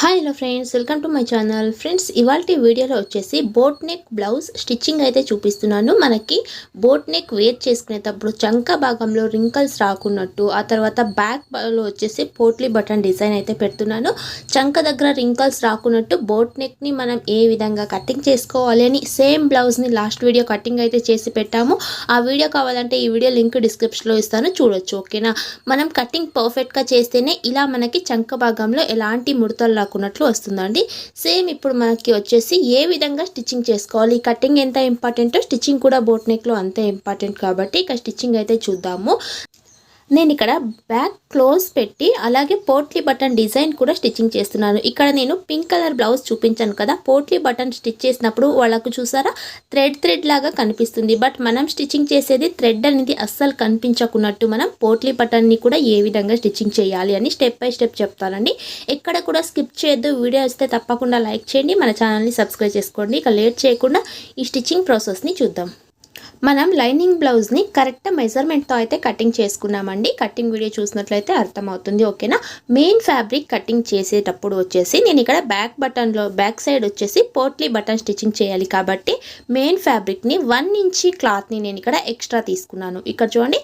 Hi hello friends welcome to my channel friends ఇవాళ వీడియోలో వచ్చేసి బోట్ నెక్ బ్లౌజ్ స్టిచ్చింగ్ అయితే చూపిస్తున్నాను. మనకి బోట్ నెక్ వేర్ చేసుకునేటప్పుడు చంక భాగంలో రింకల్స్ రాకున్నట్టు ఆ తర్వాత బ్యాక్లో వచ్చేసి పోట్లీ బటన్ డిజైన్ అయితే పెడుతున్నాను. చంక దగ్గర రింకల్స్ రాకున్నట్టు బోట్ నెక్ని మనం ఏ విధంగా కటింగ్ చేసుకోవాలి అని సేమ్ బ్లౌజ్ని లాస్ట్ వీడియో కటింగ్ అయితే చేసి పెట్టాము. ఆ వీడియో కావాలంటే ఈ వీడియో లింక్ డిస్క్రిప్షన్లో ఇస్తాను. చూడొచ్చు ఓకేనా మనం కటింగ్ పర్ఫెక్ట్గా చేస్తేనే ఇలా మనకి చంక భాగంలో ఎలాంటి ముడతలు రాకున్నట్లు వస్తుందండి. సేమ్ ఇప్పుడు మనకి వచ్చేసి ఏ విధంగా స్టిచ్చింగ్ చేసుకోవాలి? కటింగ్ ఎంత ఇంపార్టెంటో స్టిచ్చింగ్ కూడా బోట్ నెక్లో అంతే ఇంపార్టెంట్ కాబట్టి ఇక స్టిచ్చింగ్ అయితే చూద్దాము. నేను ఇక్కడ బ్యాక్ క్లోజ్ పెట్టి అలాగే పోట్లీ బటన్ డిజైన్ కూడా స్టిచ్చింగ్ చేస్తున్నాను. ఇక్కడ నేను పింక్ కలర్ బ్లౌజ్ చూపించాను కదా పోట్లీ బటన్ స్టిచ్ చేసినప్పుడు వాళ్ళకు చూసారా? థ్రెడ్ థ్రెడ్ లాగా కనిపిస్తుంది. బట్ మనం స్టిచ్చింగ్ చేసేది థ్రెడ్ అనేది అస్సలు కనిపించకున్నట్టు మనం పోట్లీ బటన్ని కూడా ఏ విధంగా స్టిచ్చింగ్ చేయాలి అని స్టెప్ బై స్టెప్ చెప్తానండి. ఎక్కడ కూడా స్కిప్ చేయొద్దు. వీడియో వస్తే తప్పకుండా లైక్ చేయండి. మన ఛానల్ని సబ్స్క్రైబ్ చేసుకోండి. ఇక లేట్ చేయకుండా ఈ స్టిచ్చింగ్ ప్రాసెస్ని చూద్దాం. మనం లైనింగ్ బ్లౌజ్ని కరెక్ట్ మెజర్మెంట్తో అయితే కటింగ్ చేసుకున్నామండి. కటింగ్ వీడియో చూసినట్లయితే అర్థమవుతుంది ఓకేనా మెయిన్ ఫ్యాబ్రిక్ కటింగ్ చేసేటప్పుడు వచ్చేసి నేను ఇక్కడ బ్యాక్ బటన్లో బ్యాక్ సైడ్ వచ్చేసి పోట్లీ బటన్ స్టిచ్చింగ్ చేయాలి కాబట్టి మెయిన్ ఫ్యాబ్రిక్ని వన్ ఇంచి క్లాత్ని నేను ఇక్కడ ఎక్స్ట్రా తీసుకున్నాను. ఇక్కడ చూడండి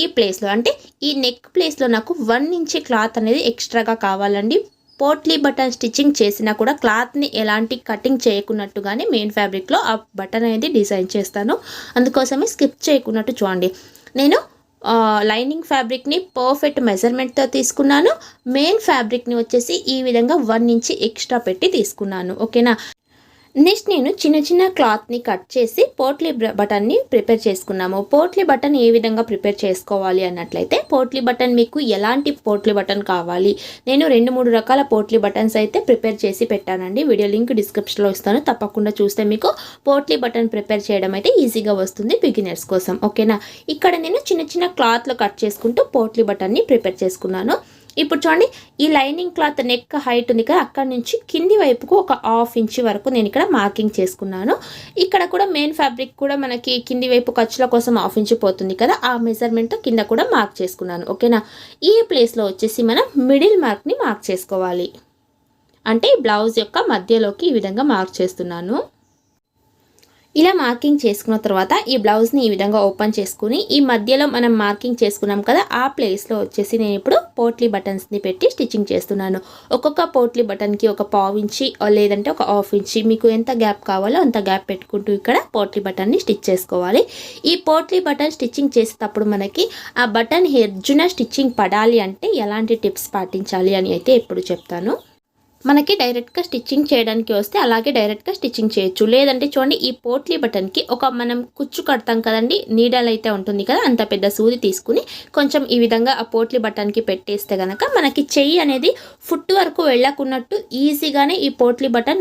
ఈ ప్లేస్లో అంటే ఈ నెక్ ప్లేస్లో నాకు వన్ ఇంచి క్లాత్ అనేది ఎక్స్ట్రాగా కావాలండి. పోట్లీ బటన్ స్టిచ్చింగ్ చేసినా కూడా క్లాత్ని ఎలాంటి కటింగ్ చేయకున్నట్టుగానే మెయిన్ ఫ్యాబ్రిక్లో ఆ బటన్ అనేది డిజైన్ చేస్తాను. అందుకోసమే స్కిప్ చేయకున్నట్టు చూడండి. నేను లైనింగ్ ఫ్యాబ్రిక్ని పర్ఫెక్ట్ మెజర్మెంట్తో తీసుకున్నాను. మెయిన్ ఫ్యాబ్రిక్ని వచ్చేసి ఈ విధంగా వన్ ఇంచి ఎక్స్ట్రా పెట్టి తీసుకున్నాను. ఓకేనా? నెక్స్ట్ నేను చిన్న చిన్న క్లాత్ని కట్ చేసి పోట్లీ బటన్ని ప్రిపేర్ చేసుకున్నాము. పోట్లీ బటన్ ఏ విధంగా ప్రిపేర్ చేసుకోవాలి అన్నట్లయితే పోట్లీ బటన్ మీకు ఎలాంటి పోట్లీ బటన్ కావాలి? నేను రెండు మూడు రకాల పోట్లీ బటన్స్ అయితే ప్రిపేర్ చేసి పెట్టానండి. వీడియో లింక్ డిస్క్రిప్షన్లో ఇస్తాను. తప్పకుండా చూస్తే మీకు పోట్లీ బటన్ ప్రిపేర్ చేయడం అయితే ఈజీగా వస్తుంది బిగినర్స్ కోసం. ఓకేనా? ఇక్కడ నేను చిన్న చిన్న క్లాత్లో కట్ చేసుకుంటూ పోట్లీ బటన్ని ప్రిపేర్ చేసుకున్నాను. ఇప్పుడు చూడండి ఈ లైనింగ్ క్లాత్ నెక్ హైట్ ఉంది కదా అక్కడ నుంచి కింది వైపుకు ఒక హాఫ్ ఇంచ్ వరకు నేను ఇక్కడ మార్కింగ్ చేసుకున్నాను. ఇక్కడ కూడా మెయిన్ ఫ్యాబ్రిక్ కూడా మనకి కింది వైపు ఖర్చుల కోసం హాఫ్ ఇంచ్ పోతుంది కదా ఆ మెజర్మెంట్ కింద కూడా మార్క్ చేసుకున్నాను ఓకేనా ఈ ప్లేస్లో వచ్చేసి మనం మిడిల్ మార్క్ని మార్క్ చేసుకోవాలి. అంటే బ్లౌజ్ యొక్క మధ్యలోకి ఈ విధంగా మార్క్ చేస్తున్నాను. ఇలా మార్కింగ్ చేసుకున్న తర్వాత ఈ బ్లౌజ్ని ఈ విధంగా ఓపెన్ చేసుకుని ఈ మధ్యలో మనం మార్కింగ్ చేసుకున్నాం కదా ఆ ప్లేస్లో వచ్చేసి నేను ఇప్పుడు పోట్లీ బటన్స్ని పెట్టి స్టిచ్చింగ్ చేస్తున్నాను. ఒక్కొక్క పోట్లీ బటన్కి ఒక పావు ఇంచి లేదంటే ఒక హాఫ్ ఇంచి మీకు ఎంత గ్యాప్ కావాలో అంత గ్యాప్ పెట్టుకుంటూ ఇక్కడ పోట్లీ బటన్ని స్టిచ్ చేసుకోవాలి. ఈ పోట్లీ బటన్ స్టిచ్చింగ్ చేసేటప్పుడు మనకి ఆ బటన్ హెర్జున స్టిచ్చింగ్ పడాలి అంటే ఎలాంటి టిప్స్ పాటించాలి అని అయితే ఎప్పుడు చెప్తాను. మనకి డైరెక్ట్గా స్టిచ్చింగ్ చేయడానికి వస్తే అలాగే డైరెక్ట్గా స్టిచ్చింగ్ చేయొచ్చు. లేదంటే చూడండి ఈ పోట్లీ బటన్కి ఒక మనం కుచ్చు కడతాం కదండి నీడల్ అయితే ఉంటుంది కదా అంత పెద్ద సూది తీసుకుని కొంచెం ఈ విధంగా ఆ పోట్లీ బటన్కి పెట్టేస్తే కనుక మనకి చెయ్యి అనేది ఫుట్ వరకు వెళ్ళకున్నట్టు ఈజీగానే ఈ పోట్లీ బటన్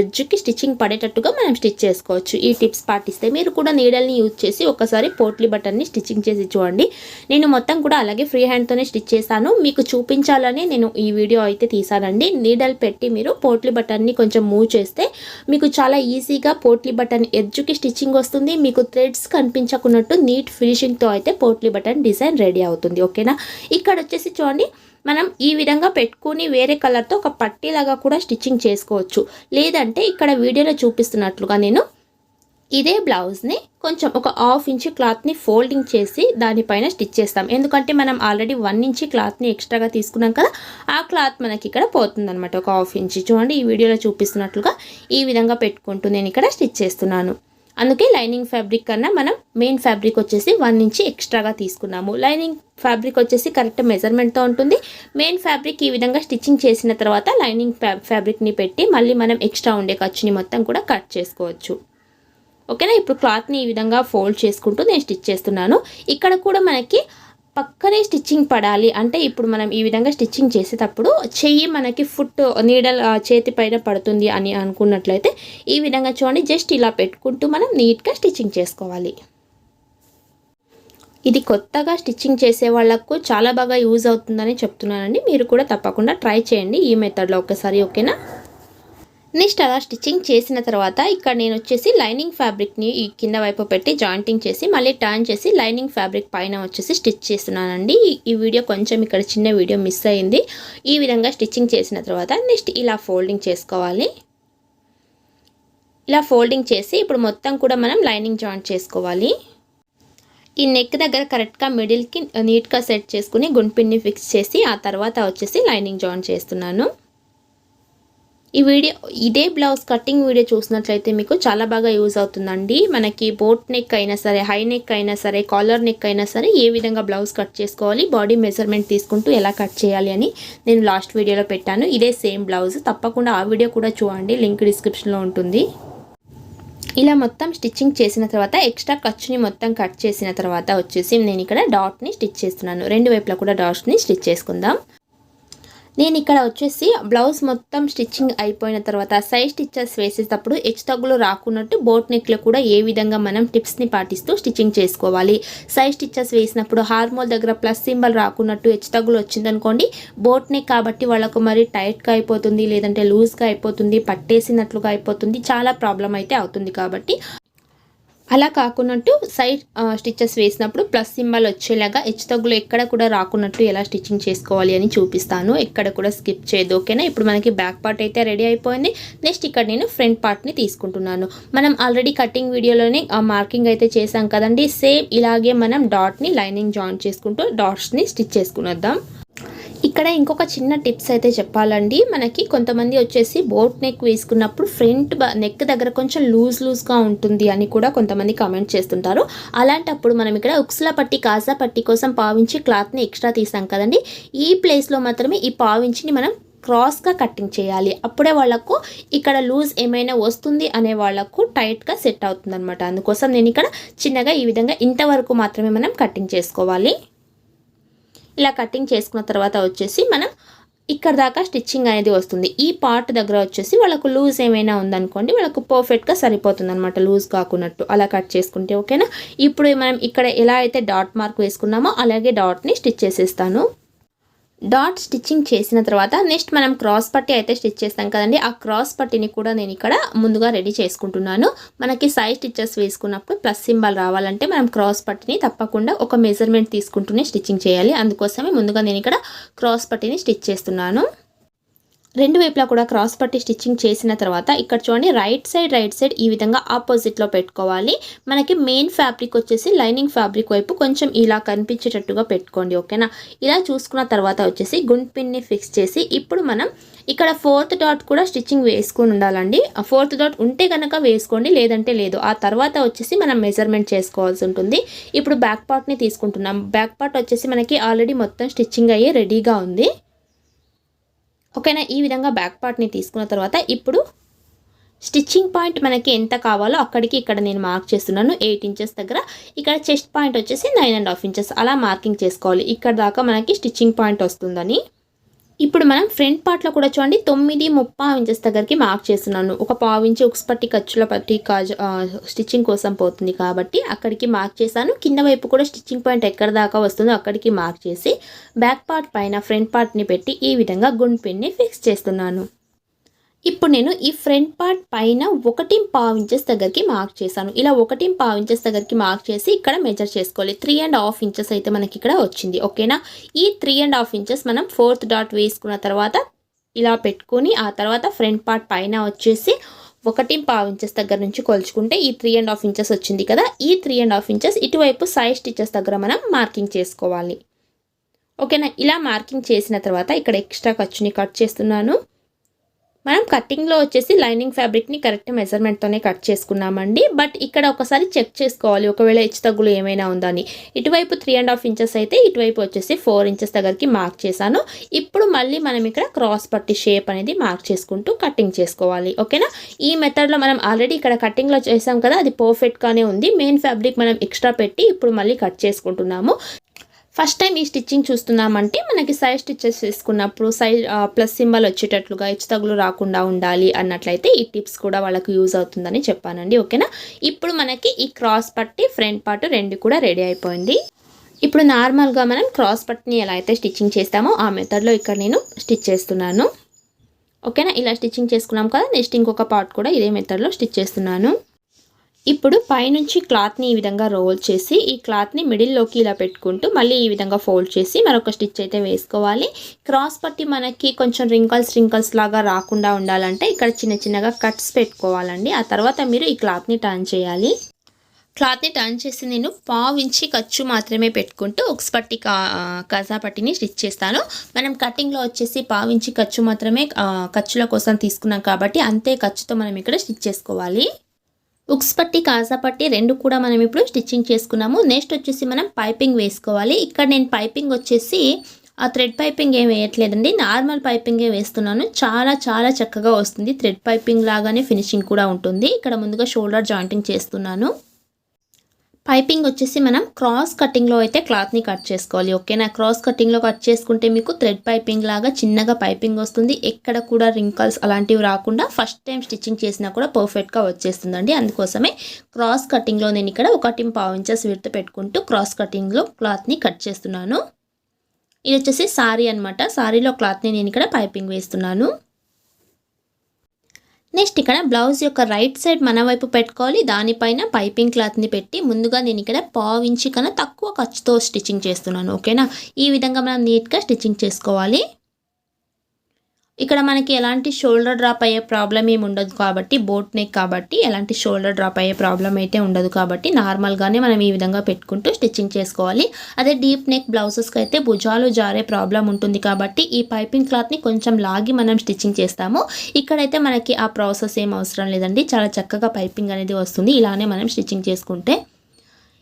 ఎడ్జ్కి స్టిచ్చింగ్ పడేటట్టుగా మనం స్టిచ్ చేసుకోవచ్చు. ఈ టిప్స్ పాటిస్తే మీరు కూడా నీడల్ని యూజ్ చేసి ఒకసారి పోట్లీ బటన్ని స్టిచ్చింగ్ చేసి చూడండి. నేను మొత్తం కూడా అలాగే ఫ్రీ హ్యాండ్తోనే స్టిచ్ చేశాను. మీకు చూపించాలని నేను ఈ వీడియో అయితే తీసానండి నీడల్ బటన్ పెట్టి మీరు పోట్లీ బటన్ని కొంచెం మూవ్ చేస్తే మీకు చాలా ఈజీగా పోట్లీ బటన్ ఎడ్జ్కి స్టిచ్చింగ్ వస్తుంది. మీకు థ్రెడ్స్ కనిపించకున్నట్టు నీట్ ఫినిషింగ్తో అయితే పోట్లీ బటన్ డిజైన్ రెడీ అవుతుంది. ఓకేనా? ఇక్కడ వచ్చేసి చూడండి మనం ఈ విధంగా పెట్టుకుని వేరే కలర్తో ఒక పట్టీలాగా కూడా స్టిచ్చింగ్ చేసుకోవచ్చు. లేదంటే ఇక్కడ వీడియోలో చూపిస్తున్నట్లుగా నేను ఇదే బ్లౌజ్ని కొంచెం ఒక హాఫ్ ఇంచ్ క్లాత్ని ఫోల్డింగ్ చేసి దానిపైన స్టిచ్ చేస్తాం. ఎందుకంటే మనం ఆల్రెడీ వన్ ఇంచ్ క్లాత్ని ఎక్స్ట్రాగా తీసుకున్నాం కదా ఆ క్లాత్ మనకి ఇక్కడ పోతుందనమాట ఒక హాఫ్ ఇంచ్. చూడండి ఈ వీడియోలో చూపిస్తున్నట్లుగా ఈ విధంగా పెట్టుకుంటూ నేను ఇక్కడ స్టిచ్ చేస్తున్నాను. అందుకే లైనింగ్ ఫ్యాబ్రిక్ కన్నా మనం మెయిన్ ఫ్యాబ్రిక్ వచ్చేసి వన్ ఇంచ్ ఎక్స్ట్రాగా తీసుకున్నాము. లైనింగ్ ఫ్యాబ్రిక్ వచ్చేసి కరెక్ట్ మెజర్మెంట్తో ఉంటుంది. మెయిన్ ఫ్యాబ్రిక్ ఈ విధంగా స్టిచ్చింగ్ చేసిన తర్వాత లైనింగ్ ఫ్యాబ్రిక్ని పెట్టి మళ్ళీ మనం ఎక్స్ట్రా ఉండే ఖర్చుని మొత్తం కూడా కట్ చేసుకోవచ్చు. ఓకేనా? ఇప్పుడు క్లాత్ని ఈ విధంగా ఫోల్డ్ చేసుకుంటూ నేను స్టిచ్ చేస్తున్నాను. ఇక్కడ కూడా మనకి పక్కనే స్టిచ్చింగ్ పడాలి. అంటే ఇప్పుడు మనం ఈ విధంగా స్టిచ్చింగ్ చేసేటప్పుడు చెయ్యి మనకి ఫుట్ నీడల్ చేతి పైన పడుతుంది అని అనుకున్నట్లయితే ఈ విధంగా చూడండి. జస్ట్ ఇలా పెట్టుకుంటూ మనం నీట్గా స్టిచ్చింగ్ చేసుకోవాలి. ఇది కొత్తగా స్టిచ్చింగ్ చేసే వాళ్ళకు చాలా బాగా యూజ్ అవుతుందని చెప్తున్నానండి. మీరు కూడా తప్పకుండా ట్రై చేయండి ఈ మెథడ్లో ఒకసారి ఓకేనా? నెక్స్ట్ అలా స్టిచ్చింగ్ చేసిన తర్వాత ఇక్కడ నేను వచ్చేసి లైనింగ్ ఫ్యాబ్రిక్ని ఈ కింద వైపు పెట్టి జాయింటింగ్ చేసి మళ్ళీ టర్న్ చేసి లైనింగ్ ఫ్యాబ్రిక్ పైన వచ్చేసి స్టిచ్ చేస్తున్నానండి. ఈ- ఈ వీడియో కొంచెం ఇక్కడ చిన్న వీడియో మిస్ అయింది. ఈ విధంగా స్టిచ్చింగ్ చేసిన తర్వాత నెక్స్ట్ ఇలా ఫోల్డింగ్ చేసుకోవాలి. ఇలా ఫోల్డింగ్ చేసి ఇప్పుడు మొత్తం కూడా మనం లైనింగ్ జాయింట్ చేసుకోవాలి. ఈ నెక్ దగ్గర కరెక్ట్గా మిడిల్కి నీట్గా సెట్ చేసుకుని గుండ్పిండిని ఫిక్స్ చేసి ఆ తర్వాత వచ్చేసి లైనింగ్ జాయిన్ చేస్తున్నాను. ఈ వీడియో ఇదే బ్లౌజ్ కటింగ్ వీడియో చూసినట్లయితే మీకు చాలా బాగా యూజ్ అవుతుందండి. మనకి బోట్ నెక్ అయినా సరే హై నెక్ అయినా సరే కాలర్ నెక్ అయినా సరే ఏ విధంగా బ్లౌజ్ కట్ చేసుకోవాలి బాడీ మెజర్మెంట్ తీసుకుంటూ ఎలా కట్ చేయాలి అని నేను లాస్ట్ వీడియోలో పెట్టాను. ఇదే సేమ్ బ్లౌజ్. తప్పకుండా ఆ వీడియో కూడా చూడండి. లింక్ డిస్క్రిప్షన్లో ఉంటుంది. ఇలా మొత్తం స్టిచ్చింగ్ చేసిన తర్వాత ఎక్స్ట్రా ఖర్చుని మొత్తం కట్ చేసిన తర్వాత వచ్చేసి నేను ఇక్కడ డాట్ని స్టిచ్ చేస్తున్నాను. రెండు వైపులా కూడా డాట్ని స్టిచ్ చేసుకుందాం. నేను ఇక్కడ వచ్చేసి బ్లౌజ్ మొత్తం స్టిచ్చింగ్ అయిపోయిన తర్వాత సైడ్ స్టిచ్చెస్ వేసేటప్పుడు హెచ్చు తగ్గులు రాకున్నట్టు బోట్ నెక్లో కూడా ఏ విధంగా మనం టిప్స్ని పాటిస్తూ స్టిచ్చింగ్ చేసుకోవాలి. సైడ్ స్టిచ్చెస్ వేసినప్పుడు హార్మోల్ దగ్గర ప్లస్ సింబల్ రాకున్నట్టు హెచ్చు తగ్గులు వచ్చిందనుకోండి బోట్ నెక్ కాబట్టి వాళ్ళకు మరి టైట్గా అయిపోతుంది లేదంటే లూజ్గా అయిపోతుంది పట్టేసినట్లుగా అయిపోతుంది చాలా ప్రాబ్లం అయితే అవుతుంది కాబట్టి అలా కాకున్నట్టు సైడ్ స్టిచ్చెస్ వేసినప్పుడు ప్లస్ సింబల్ వచ్చేలాగా హెచ్చు తగ్గులు ఎక్కడ కూడా రాకున్నట్టు ఎలా స్టిచ్చింగ్ చేసుకోవాలి అని చూపిస్తాను. ఎక్కడ కూడా స్కిప్ చేయదు ఓకేనా ఇప్పుడు మనకి బ్యాక్ పార్ట్ అయితే రెడీ అయిపోయింది. నెక్స్ట్ ఇక్కడ నేను ఫ్రంట్ పార్ట్ని తీసుకుంటున్నాను. మనం ఆల్రెడీ కటింగ్ వీడియోలోనే మార్కింగ్ అయితే చేసాం కదండి. సేమ్ ఇలాగే మనం డాట్ని లైనింగ్ జాయిన్ చేసుకుంటూ డాట్స్ని స్టిచ్ చేసుకునేద్దాం. ఇక్కడ ఇంకొక చిన్న టిప్స్ అయితే చెప్పాలండి. మనకి కొంతమంది వచ్చేసి బోట్ నెక్ వేసుకున్నప్పుడు ఫ్రంట్ నెక్ దగ్గర కొంచెం లూజ్ లూజ్గా ఉంటుంది అని కూడా కొంతమంది కామెంట్ చేస్తుంటారు. అలాంటప్పుడు మనం ఇక్కడ ఉక్సుల పట్టి కాజా పట్టి కోసం పావించి క్లాత్ని ఎక్స్ట్రా తీసాం కదండి. ఈ ప్లేస్లో మాత్రమే ఈ పావించిని మనం క్రాస్గా కటింగ్ చేయాలి. అప్పుడే వాళ్ళకు ఇక్కడ లూజ్ ఏమైనా వస్తుంది అనే వాళ్ళకు టైట్గా సెట్ అవుతుంది అనమాట అందుకోసం నేను ఇక్కడ చిన్నగా ఈ విధంగా ఇంతవరకు మాత్రమే మనం కటింగ్ చేసుకోవాలి. ఇలా కటింగ్ చేసుకున్న తర్వాత వచ్చేసి మనం ఇక్కడ దాకా స్టిచ్చింగ్ అనేది వస్తుంది. ఈ పార్ట్ దగ్గర వచ్చేసి వాళ్ళకు లూజ్ ఏమైనా ఉందనుకోండి వాళ్ళకు పర్ఫెక్ట్గా సరిపోతుంది అనమాట లూజ్ కాకున్నట్టు అలా కట్ చేసుకుంటే ఓకేనా ఇప్పుడు మనం ఇక్కడ ఎలా అయితే డాట్ మార్క్ వేసుకున్నామో అలాగే డాట్ని స్టిచ్ చేసేస్తాను. డాట్ స్టిచ్చింగ్ చేసిన తర్వాత నెక్స్ట్ మనం క్రాస్ పట్టి అయితే స్టిచ్ చేస్తాం కదండి. ఆ క్రాస్ పట్టిని కూడా నేను ఇక్కడ ముందుగా రెడీ చేసుకుంటున్నాను. మనకి సైజ్ స్టిచ్చెస్ వేసుకున్నప్పుడు ప్లస్ సింబల్ రావాలంటే మనం క్రాస్ పట్టిని తప్పకుండా ఒక మెజర్మెంట్ తీసుకుంటూనే స్టిచ్చింగ్ చేయాలి. అందుకోసమే ముందుగా నేను ఇక్కడ క్రాస్ పట్టిని స్టిచ్ చేస్తున్నాను. రెండు వైపులా కూడా క్రాస్ పట్టి స్టిచ్చింగ్ చేసిన తర్వాత ఇక్కడ చూడండి రైట్ సైడ్ రైట్ సైడ్ ఈ విధంగా ఆపోజిట్లో పెట్టుకోవాలి. మనకి మెయిన్ ఫ్యాబ్రిక్ వచ్చేసి లైనింగ్ ఫ్యాబ్రిక్ వైపు కొంచెం ఇలా కనిపించేటట్టుగా పెట్టుకోండి ఓకేనా ఇలా చూసుకున్న తర్వాత వచ్చేసి గుంట్ పిన్ని ఫిక్స్ చేసి ఇప్పుడు మనం ఇక్కడ ఫోర్త్ డాట్ కూడా స్టిచ్చింగ్ వేసుకొని ఉండాలండి. ఆ ఫోర్త్ డాట్ ఉంటే కనుక వేసుకోండి లేదంటే లేదు. ఆ తర్వాత వచ్చేసి మనం మెజర్మెంట్ చేసుకోవాల్సి ఉంటుంది. ఇప్పుడు బ్యాక్ పార్ట్ని తీసుకుంటున్నాం. బ్యాక్ పార్ట్ వచ్చేసి మనకి ఆల్రెడీ మొత్తం స్టిచ్చింగ్ అయ్యి రెడీగా ఉంది. ఓకేనా? ఈ విధంగా బ్యాక్ పార్ట్ని తీసుకున్న తర్వాత ఇప్పుడు స్టిచ్చింగ్ పాయింట్ మనకి ఎంత కావాలో అక్కడికి ఇక్కడ నేను మార్క్ చేస్తున్నాను. ఎయిట్ ఇంచెస్ దగ్గర. ఇక్కడ చెస్ట్ పాయింట్ వచ్చేసి నైన్ అండ్ హాఫ్ ఇంచెస్ అలా మార్కింగ్ చేసుకోవాలి. ఇక్కడ దాకా మనకి స్టిచ్చింగ్ పాయింట్ వస్తుందని. ఇప్పుడు మనం ఫ్రంట్ పార్ట్లో కూడా చూడండి తొమ్మిది ముప్పై ఇంచెస్ దగ్గరికి మార్క్ చేస్తున్నాను. ఒక పావు ఇంచు ఉక్స్ పట్టి ఖర్చుల పట్టి కాజు స్టిచ్చింగ్ కోసం పోతుంది కాబట్టి అక్కడికి మార్క్ చేశాను. కింద వైపు కూడా స్టిచ్చింగ్ పాయింట్ ఎక్కడ దాకా వస్తుందో అక్కడికి మార్క్ చేసి బ్యాక్ పార్ట్ పైన ఫ్రంట్ పార్ట్ని పెట్టి ఈ విధంగా గుండ్ పిన్ని ఫిక్స్ చేస్తున్నాను. ఇప్పుడు నేను ఈ ఫ్రంట్ పార్ట్ పైన ఒకటి పావు ఇంచెస్ దగ్గరికి మార్క్ చేశాను. ఇలా ఒకటి పావు ఇంచెస్ దగ్గరికి మార్క్ చేసి ఇక్కడ మెజర్ చేసుకోవాలి. త్రీ అండ్ హాఫ్ ఇంచెస్ అయితే మనకి ఇక్కడ వచ్చింది. ఓకేనా ఈ త్రీ అండ్ హాఫ్ ఇంచెస్ మనం ఫోర్త్ డాట్ వేసుకున్న తర్వాత ఇలా పెట్టుకొని ఆ తర్వాత ఫ్రంట్ పార్ట్ పైన వచ్చేసి ఒకటి పావు ఇంచెస్ దగ్గర నుంచి కొలుచుకుంటే ఈ త్రీ అండ్ హాఫ్ ఇంచెస్ వచ్చింది కదా? ఈ త్రీ అండ్ హాఫ్ ఇంచెస్ ఇటువైపు సైజ్ స్టిచెస్ దగ్గర మనం మార్కింగ్ చేసుకోవాలి. ఓకేనా ఇలా మార్కింగ్ చేసిన తర్వాత ఇక్కడ ఎక్స్ట్రా ఖర్చుని కట్ చేస్తున్నాను. మనం కటింగ్లో వచ్చేసి లైనింగ్ ఫ్యాబ్రిక్ని కరెక్ట్ మెజర్మెంట్తోనే కట్ చేసుకున్నామండి. బట్ ఇక్కడ ఒకసారి చెక్ చేసుకోవాలి. ఒకవేళ హెచ్చు తగ్గులు ఏమైనా ఉందని ఇటువైపు త్రీ అండ్ హాఫ్ ఇంచెస్ అయితే ఇటువైపు వచ్చేసి ఫోర్ ఇంచెస్ దగ్గరికి మార్క్ చేశాను. ఇప్పుడు మళ్ళీ మనం ఇక్కడ క్రాస్ పట్టి షేప్ అనేది మార్క్ చేసుకుంటూ కటింగ్ చేసుకోవాలి. ఓకేనా ఈ మెథడ్లో మనం ఆల్రెడీ ఇక్కడ కటింగ్లో చేసాం కదా అది పర్ఫెక్ట్గానే ఉంది. మెయిన్ ఫ్యాబ్రిక్ మనం ఎక్స్ట్రా పెట్టి ఇప్పుడు మళ్ళీ కట్ చేసుకుంటున్నాము. ఫస్ట్ టైం ఈ స్టిచ్చింగ్ చూస్తున్నామంటే మనకి సైడ్ స్టిచ్చెస్ వేసుకున్నప్పుడు సైడ్ ప్లస్ సింబల్ వచ్చేటట్లుగా హెచ్చు తగులు రాకుండా ఉండాలి అన్నట్లయితే ఈ టిప్స్ కూడా వాళ్ళకు యూజ్ అవుతుందని చెప్పానండి ఓకేనా? ఇప్పుడు మనకి ఈ క్రాస్ పట్టి ఫ్రంట్ పార్ట్ రెండు కూడా రెడీ అయిపోయింది. ఇప్పుడు నార్మల్గా మనం క్రాస్ పట్ని ఎలా అయితే స్టిచ్చింగ్ చేస్తామో ఆ మెథడ్లో ఇక్కడ నేను స్టిచ్ చేస్తున్నాను. ఓకేనా? ఇలా స్టిచ్చింగ్ చేసుకున్నాం కదా నెక్స్ట్ ఇంకొక పార్ట్ కూడా ఇదే మెథడ్లో స్టిచ్ చేస్తున్నాను. ఇప్పుడు పైనుంచి క్లాత్ని ఈ విధంగా రోల్ చేసి ఈ క్లాత్ని మిడిల్లోకి ఇలా పెట్టుకుంటూ మళ్ళీ ఈ విధంగా ఫోల్డ్ చేసి మరొక స్టిచ్ అయితే వేసుకోవాలి. క్రాస్ పట్టి మనకి కొంచెం రింకల్స్ రింకల్స్ లాగా రాకుండా ఉండాలంటే ఇక్కడ చిన్న చిన్నగా కట్స్ పెట్టుకోవాలండి. ఆ తర్వాత మీరు ఈ క్లాత్ని టర్న్ చేయాలి. క్లాత్ని టర్న్ చేసి నేను పావించి ఖర్చు మాత్రమే పెట్టుకుంటూ ఒక పట్టి కా కజా పట్టిని స్టిచ్ చేస్తాను. మనం కటింగ్లో వచ్చేసి పావించి ఖర్చు మాత్రమే ఖర్చుల కోసం తీసుకున్నాం కాబట్టి అంతే ఖర్చుతో మనం ఇక్కడ స్టిచ్ చేసుకోవాలి. ఉక్స్ పట్టి కాజా పట్టి రెండు కూడా మనం ఇప్పుడు స్టిచ్చింగ్ చేసుకున్నాము. నెక్స్ట్ వచ్చేసి మనం పైపింగ్ వేసుకోవాలి. ఇక్కడ నేను పైపింగ్ వచ్చేసి ఆ థ్రెడ్ పైపింగ్ ఏం వేయట్లేదండి. నార్మల్ పైపింగే వేస్తున్నాను. చాలా చాలా చక్కగా వస్తుంది. థ్రెడ్ పైపింగ్ లాగానే ఫినిషింగ్ కూడా ఉంటుంది. ఇక్కడ ముందుగా షోల్డర్ జాయింటింగ్ చేస్తున్నాను. పైపింగ్ వచ్చేసి మనం క్రాస్ కటింగ్లో అయితే క్లాత్ని కట్ చేసుకోవాలి ఓకేనా క్రాస్ కటింగ్లో కట్ చేసుకుంటే మీకు థ్రెడ్ పైపింగ్ లాగా చిన్నగా పైపింగ్ వస్తుంది. ఎక్కడ కూడా రింకల్స్ అలాంటివి రాకుండా ఫస్ట్ టైం స్టిచ్చింగ్ చేసినా కూడా పర్ఫెక్ట్గా వచ్చేస్తుందండి. అందుకోసమే క్రాస్ కటింగ్లో నేను ఇక్కడ ఒకటి పావు ఇంచెస్ విడత పెట్టుకుంటూ క్రాస్ కటింగ్లో క్లాత్ని కట్ చేస్తున్నాను. ఇది వచ్చేసి సారీ అనమాట సారీలో క్లాత్ని నేను ఇక్కడ పైపింగ్ వేస్తున్నాను. నెక్స్ట్ ఇక్కడ బ్లౌజ్ యొక్క రైట్ సైడ్ మన వైపు పెట్టుకోవాలి. దానిపైన పైపింగ్ క్లాత్ని పెట్టి ముందుగా నేను ఇక్కడ పావించి కన్నా తక్కువ ఖర్చుతో స్టిచ్చింగ్ చేస్తున్నాను. ఓకేనా? ఈ విధంగా మనం నీట్గా స్టిచ్చింగ్ చేసుకోవాలి. ఇక్కడ మనకి ఎలాంటి షోల్డర్ డ్రాప్ అయ్యే ప్రాబ్లం ఏమి ఉండదు కాబట్టి బోట్ నెక్ కాబట్టి ఎలాంటి షోల్డర్ డ్రాప్ అయ్యే ప్రాబ్లం అయితే ఉండదు కాబట్టి నార్మల్గానే మనం ఈ విధంగా పెట్టుకుంటూ స్టిచ్చింగ్ చేసుకోవాలి. అదే డీప్ నెక్ బ్లౌజెస్కి అయితే భుజాలు జారే ప్రాబ్లం ఉంటుంది కాబట్టి ఈ పైపింగ్ క్లాత్ని కొంచెం లాగి మనం స్టిచ్చింగ్ చేస్తాము. ఇక్కడైతే మనకి ఆ ప్రాసెస్ ఏం అవసరం లేదండి. చాలా చక్కగా పైపింగ్ అనేది వస్తుంది. ఇలానే మనం స్టిచ్చింగ్ చేసుకుంటే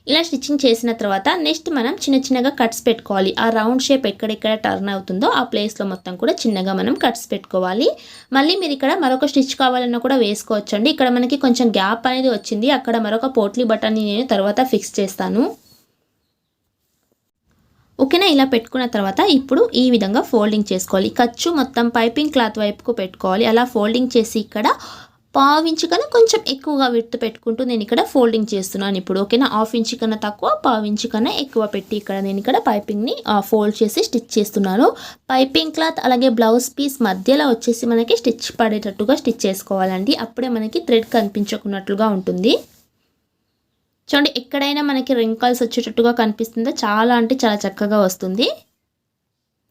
ఇలా స్టిచ్చింగ్ చేసిన తర్వాత నెక్స్ట్ మనం చిన్న చిన్నగా కట్స్ పెట్టుకోవాలి. ఆ రౌండ్ షేప్ ఎక్కడెక్కడ టర్న్ అవుతుందో ఆ ప్లేస్లో మొత్తం కూడా చిన్నగా మనం కట్స్ పెట్టుకోవాలి. మళ్ళీ మీరు ఇక్కడ మరొక స్టిచ్ కావాలన్నా కూడా వేసుకోవచ్చండి. ఇక్కడ మనకి కొంచెం గ్యాప్ అనేది వచ్చింది. అక్కడ మరొక పోట్లీ బటన్ని నేను తర్వాత ఫిక్స్ చేస్తాను. ఓకేనా? ఇలా పెట్టుకున్న తర్వాత ఇప్పుడు ఈ విధంగా ఫోల్డింగ్ చేసుకోవాలి. ఖర్చు మొత్తం పైపింగ్ క్లాత్ వైపుకు పెట్టుకోవాలి. అలా ఫోల్డింగ్ చేసి ఇక్కడ పావించి కన్నా కొంచెం ఎక్కువగా విడుతు పెట్టుకుంటూ నేను ఇక్కడ ఫోల్డింగ్ చేస్తున్నాను ఇప్పుడు ఓకేనా? హాఫ్ ఇంచ్ కన్నా తక్కువ పావించి కన్నా ఎక్కువ పెట్టి ఇక్కడ నేను ఇక్కడ పైపింగ్ని ఫోల్డ్ చేసి స్టిచ్ చేస్తున్నాను. పైపింగ్ క్లాత్ అలాగే బ్లౌజ్ పీస్ మధ్యలో వచ్చేసి మనకి స్టిచ్ పడేటట్టుగా స్టిచ్ చేసుకోవాలండి. అప్పుడే మనకి థ్రెడ్ కనిపించకున్నట్లుగా ఉంటుంది. చూడండి ఎక్కడైనా మనకి రింకల్స్ వచ్చేటట్టుగా కనిపిస్తుందో? చాలా అంటే చాలా చక్కగా వస్తుంది.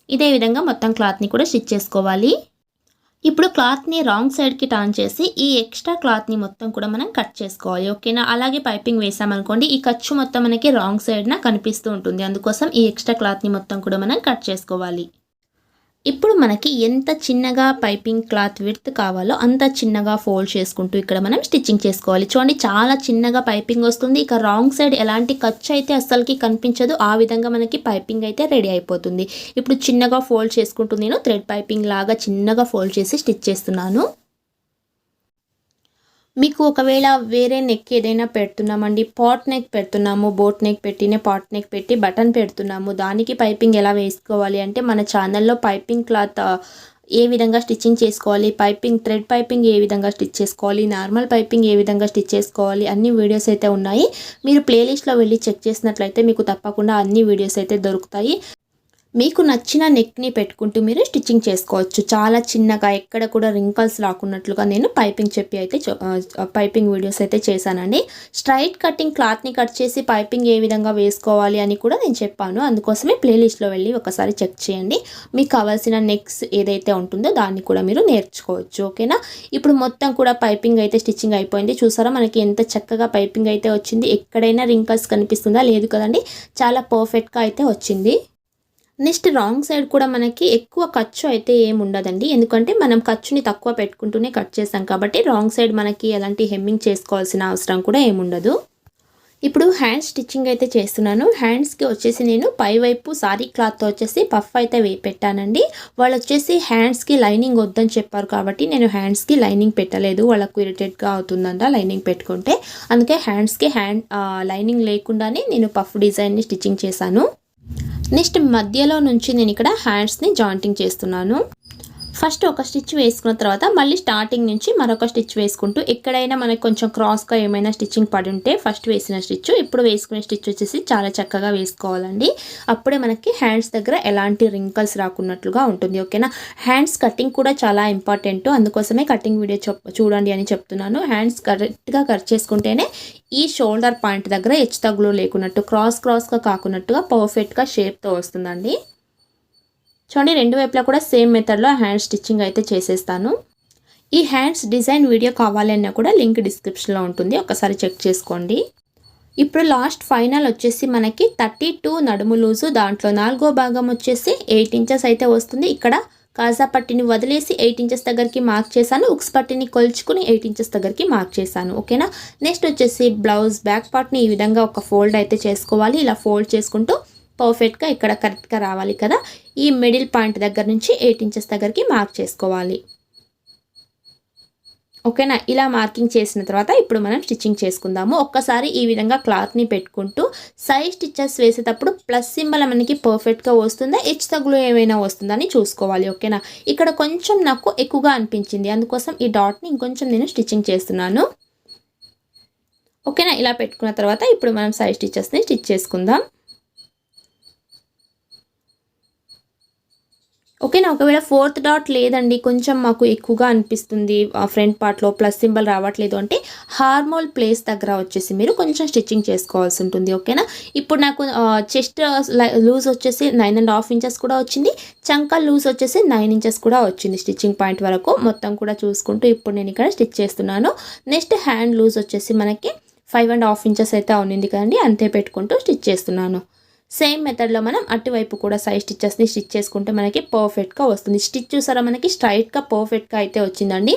ఇదే విధంగా మొత్తం క్లాత్ని కూడా స్టిచ్ చేసుకోవాలి. ఇప్పుడు క్లాత్ని రాంగ్ సైడ్కి టర్న్ చేసి ఈ ఎక్స్ట్రా క్లాత్ని మొత్తం కూడా మనం కట్ చేసుకోవాలి ఓకేనా? అలాగే పైపింగ్ వేసామనుకోండి ఈ ఖర్చు మొత్తం మనకి రాంగ్ సైడ్న కనిపిస్తూ ఉంటుంది. అందుకోసం ఈ ఎక్స్ట్రా క్లాత్ని మొత్తం కూడా మనం కట్ చేసుకోవాలి. ఇప్పుడు మనకి ఎంత చిన్నగా పైపింగ్ క్లాత్ విడ్త్ కావాలో అంత చిన్నగా ఫోల్డ్ చేసుకుంటూ ఇక్కడ మనం స్టిచ్చింగ్ చేసుకోవాలి. చూడండి చాలా చిన్నగా పైపింగ్ వస్తుంది. ఇక రాంగ్ సైడ్ ఎలాంటి ఖర్చు అయితే అస్సలకి కనిపించదు. ఆ విధంగా మనకి పైపింగ్ అయితే రెడీ అయిపోతుంది. ఇప్పుడు చిన్నగా ఫోల్డ్ చేసుకుంటూ నేను థ్రెడ్ పైపింగ్ లాగా చిన్నగా ఫోల్డ్ చేసి స్టిచ్ చేస్తున్నాను. మీకు ఒకవేళ వేరే నెక్ ఏదైనా పెడుతున్నామండి పాట్ నెక్ పెడుతున్నాము బోట్ నెక్ పెట్టినే పాట్ నెక్ పెట్టి బటన్ పెడుతున్నాము దానికి పైపింగ్ ఎలా వేసుకోవాలి అంటే మన ఛానల్లో పైపింగ్ క్లాత్ ఏ విధంగా స్టిచ్చింగ్ చేసుకోవాలి పైపింగ్ థ్రెడ్ పైపింగ్ ఏ విధంగా స్టిచ్ చేసుకోవాలి నార్మల్ పైపింగ్ ఏ విధంగా స్టిచ్ చేసుకోవాలి అన్ని వీడియోస్ అయితే ఉన్నాయి. మీరు ప్లేలిస్ట్లో వెళ్ళి చెక్ చేసినట్లయితే మీకు తప్పకుండా అన్ని వీడియోస్ అయితే దొరుకుతాయి. మీకు నచ్చిన నెక్ని పెట్టుకుంటూ మీరు స్టిచ్చింగ్ చేసుకోవచ్చు. చాలా చిన్నగా ఎక్కడ కూడా రింకల్స్ రాకున్నట్లుగా నేను పైపింగ్ చెప్పి అయితే పైపింగ్ వీడియోస్ అయితే చేశానండి. స్ట్రైట్ కటింగ్ క్లాత్ని కట్ చేసి పైపింగ్ ఏ విధంగా వేసుకోవాలి అని కూడా నేను చెప్పాను. అందుకోసమే ప్లేలిస్ట్లో వెళ్ళి ఒకసారి చెక్ చేయండి. మీకు కావాల్సిన నెక్స్ ఏదైతే ఉంటుందో దాన్ని కూడా మీరు నేర్చుకోవచ్చు. ఓకేనా? ఇప్పుడు మొత్తం కూడా పైపింగ్ అయితే స్టిచ్చింగ్ అయిపోయింది. చూసారా? మనకి ఎంత చక్కగా పైపింగ్ అయితే వచ్చింది. ఎక్కడైనా రింకల్స్ కనిపిస్తుందా? లేదు కదండి. చాలా పర్ఫెక్ట్గా అయితే వచ్చింది. నెక్స్ట్ రాంగ్ సైడ్ కూడా మనకి ఎక్కువ ఖర్చు అయితే ఏమి ఉండదండి ఎందుకంటే మనం ఖర్చుని తక్కువ పెట్టుకుంటూనే కట్ చేస్తాం కాబట్టి రాంగ్ సైడ్ మనకి ఎలాంటి హెమ్మింగ్ చేసుకోవాల్సిన అవసరం కూడా ఏముండదు. ఇప్పుడు హ్యాండ్ స్టిచ్చింగ్ అయితే చేస్తున్నాను. హ్యాండ్స్కి వచ్చేసి నేను పై వైపు సారీ క్లాత్తో వచ్చేసి పఫ్ అయితే వే పెట్టానండి. వాళ్ళు వచ్చేసి హ్యాండ్స్కి లైనింగ్ వద్దని చెప్పారు కాబట్టి నేను హ్యాండ్స్కి లైనింగ్ పెట్టలేదు. వాళ్ళకు ఇరిటేట్గా అవుతుందంట లైనింగ్ పెట్టుకుంటే. అందుకే హ్యాండ్స్కి హ్యాండ్ లైనింగ్ లేకుండానే నేను పఫ్ డిజైన్ని స్టిచ్చింగ్ చేశాను. నెక్స్ట్ మధ్యలో నుంచి నేను ఇక్కడ హ్యాండ్స్ని జాయింటింగ్ చేస్తున్నాను. ఫస్ట్ ఒక స్టిచ్ వేసుకున్న తర్వాత మళ్ళీ స్టార్టింగ్ నుంచి మరొక స్టిచ్ వేసుకుంటూ ఎక్కడైనా మనకు కొంచెం క్రాస్గా ఏమైనా స్టిచ్చింగ్ పడి ఉంటే ఫస్ట్ వేసిన స్టిచ్ ఇప్పుడు వేసుకునే స్టిచ్ వచ్చేసి చాలా చక్కగా వేసుకోవాలండి. అప్పుడే మనకి హ్యాండ్స్ దగ్గర ఎలాంటి రింకల్స్ రాకున్నట్లుగా ఉంటుంది ఓకేనా? హ్యాండ్స్ కటింగ్ కూడా చాలా ఇంపార్టెంట్. అందుకోసమే కటింగ్ వీడియో చెప్ చూడండి అని చెప్తున్నాను. హ్యాండ్స్ కరెక్ట్గా కట్ చేసుకుంటేనే ఈ షోల్డర్ పాయింట్ దగ్గర హెచ్చు తగ్గులు లేకున్నట్టు క్రాస్ క్రాస్గా కాకున్నట్టుగా పర్ఫెక్ట్గా షేప్తో వస్తుందండి. చూడండి రెండు వైపులా కూడా సేమ్ మెథడ్లో హ్యాండ్ స్టిచ్చింగ్ అయితే చేసేస్తాను. ఈ హ్యాండ్స్ డిజైన్ వీడియో కావాలన్నా కూడా లింక్ డిస్క్రిప్షన్లో ఉంటుంది. ఒకసారి చెక్ చేసుకోండి. ఇప్పుడు లాస్ట్ ఫైనల్ వచ్చేసి మనకి థర్టీ టూ నడుము లూజు దాంట్లో నాలుగో భాగం వచ్చేసి ఎయిట్ ఇంచెస్ అయితే వస్తుంది. ఇక్కడ కాజా పట్టిని వదిలేసి ఎయిట్ ఇంచెస్ దగ్గరికి మార్క్ చేశాను. ఉక్స్ పట్టిని కొలుచుకుని ఎయిట్ ఇంచెస్ దగ్గరికి మార్క్ చేశాను. ఓకేనా? నెక్స్ట్ వచ్చేసి బ్లౌజ్ బ్యాక్ పార్ట్ని ఈ విధంగా ఒక ఫోల్డ్ అయితే చేసుకోవాలి. ఇలా ఫోల్డ్ చేసుకుంటూ పర్ఫెక్ట్గా ఇక్కడ కరెక్ట్గా రావాలి కదా. ఈ మిడిల్ పాయింట్ దగ్గర నుంచి ఎయిట్ ఇంచెస్ దగ్గరికి మార్క్ చేసుకోవాలి. ఓకేనా? ఇలా మార్కింగ్ చేసిన తర్వాత ఇప్పుడు మనం స్టిచ్చింగ్ చేసుకుందాము. ఒక్కసారి ఈ విధంగా క్లాత్ని పెట్టుకుంటూ సైజ్ స్టిచ్చెస్ వేసేటప్పుడు ప్లస్ సింబల్ మనకి పర్ఫెక్ట్గా వస్తుందా హెచ్ తగులు ఏమైనా వస్తుందని చూసుకోవాలి. ఓకేనా? ఇక్కడ కొంచెం నాకు ఎక్కువగా అనిపించింది. అందుకోసం ఈ డాట్ని ఇంకొంచెం నేను స్టిచ్చింగ్ చేస్తున్నాను. ఓకేనా? ఇలా పెట్టుకున్న తర్వాత ఇప్పుడు మనం సైజ్ స్టిచ్చెస్ని స్టిచ్ చేసుకుందాం. ఓకేనా ఒకవేళ ఫోర్త్ డాట్ లేదండి కొంచెం మాకు ఎక్కువగా అనిపిస్తుంది ఫ్రంట్ పార్ట్లో ప్లస్ సింబల్ రావట్లేదు అంటే హార్మోల్ ప్లేస్ దగ్గర వచ్చేసి మీరు కొంచెం స్టిచ్చింగ్ చేసుకోవాల్సి ఉంటుంది ఓకేనా? ఇప్పుడు నాకు చెస్ట్ లూజ్ వచ్చేసి నైన్ అండ్ హాఫ్ ఇంచెస్ కూడా వచ్చింది చంక లూజ్ వచ్చేసి నైన్ ఇంచెస్ కూడా వచ్చింది స్టిచ్చింగ్ పాయింట్ వరకు మొత్తం కూడా చూసుకుంటూ ఇప్పుడు నేను ఇక్కడ స్టిచ్ చేస్తున్నాను. నెక్స్ట్ హ్యాండ్ లూజ్ వచ్చేసి మనకి ఫైవ్ అండ్ హాఫ్ ఇంచెస్ అయితే ఉన్నింది కదండి అంతే పెట్టుకుంటూ స్టిచ్ చేస్తున్నాను. సేమ్ మెథడ్లో మనం అటువైపు కూడా సైడ్ స్టిచ్చెస్ని స్టిచ్ చేసుకుంటే మనకి పర్ఫెక్ట్గా వస్తుంది. స్టిచ్ చూసారా మనకి? స్ట్రైట్గా పర్ఫెక్ట్గా అయితే వచ్చిందండి.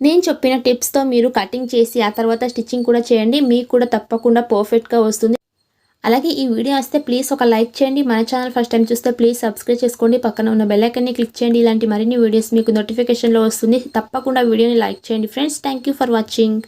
నేను చెప్పిన టిప్స్తో మీరు కటింగ్ చేసి ఆ తర్వాత స్టిచ్చింగ్ కూడా చేయండి. మీకు కూడా తప్పకుండా పర్ఫెక్ట్గా వస్తుంది. అలాగే ఈ వీడియో వస్తే ప్లీజ్ ఒక లైక్ చేయండి. మన ఛానల్ ఫస్ట్ టైం చూస్తే ప్లీజ్ సబ్స్క్రైబ్ చేసుకోండి. పక్కన ఉన్న బెల్లైకన్ని క్లిక్ చేయండి. ఇలాంటి మరిన్ని వీడియోస్ మీకు నోటిఫికేషన్లో వస్తుంది. తప్పకుండా వీడియోని లైక్ చేయండి. Friends thank for watching